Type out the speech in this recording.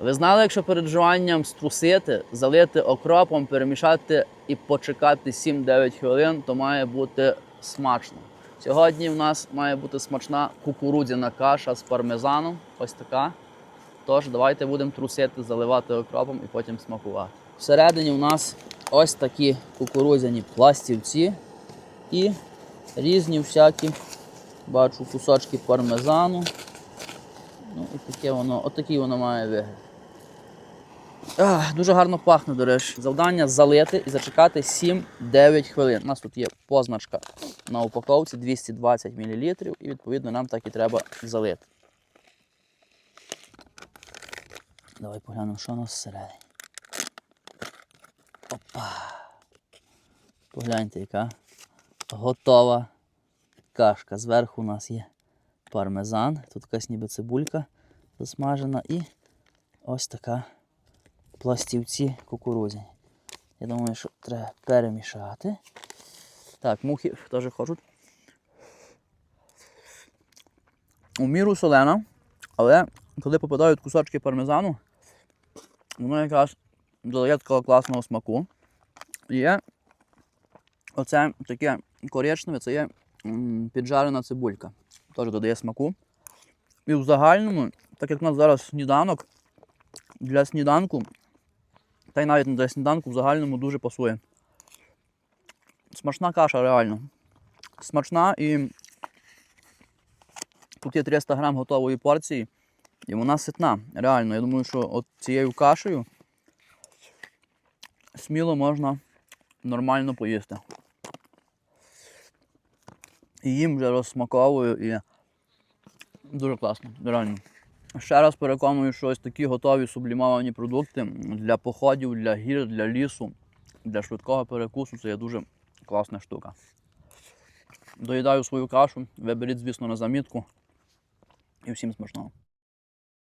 Ви знали, якщо перед жуванням струсити, залити окропом, перемішати і почекати 7-9 хвилин, то має бути смачно. Сьогодні в нас має бути смачна кукурудзяна каша з пармезаном. Ось така. Тож давайте будемо трусити, заливати окропом і потім смакувати. Всередині у нас ось такі кукурудзяні пластівці і різні всякі, бачу, кусочки пармезану. Ну і таке воно, отакий воно має вигляд. Ах, дуже гарно пахне, до речі. Завдання залити і зачекати 7-9 хвилин. У нас тут є позначка на упаковці 220 мл, і відповідно нам так і треба залити. Давай поглянемо, що у нас всередині. Опа. Погляньте, яка готова кашка. Зверху у нас є пармезан. Тут якась ніби цибулька засмажена і ось така пластівці кукурудзяні. Я думаю, що треба перемішати. Так, мухи теж хочуть. У міру солена, але коли попадають кусочки пармезану, воно якраз додає такого класного смаку. Є оце таке коричневе, це є піджарена цибулька. Теж додає смаку. І в загальному, так як у нас зараз сніданок, для сніданку, та й навіть не для сніданку, в загальному дуже пасує. Смачна каша, реально. Смачна і тут є 300 грам готової порції, і вона ситна. Реально, я думаю, що от цією кашею сміло можна нормально поїсти. І їм вже розсмаковую і дуже класно, реально. Ще раз переконую, що ось такі готові сублімовані продукти для походів, для гір, для лісу, для швидкого перекусу це є дуже класна штука. Доїдаю свою кашу, виберіть, звісно, на замітку. І всім смачного.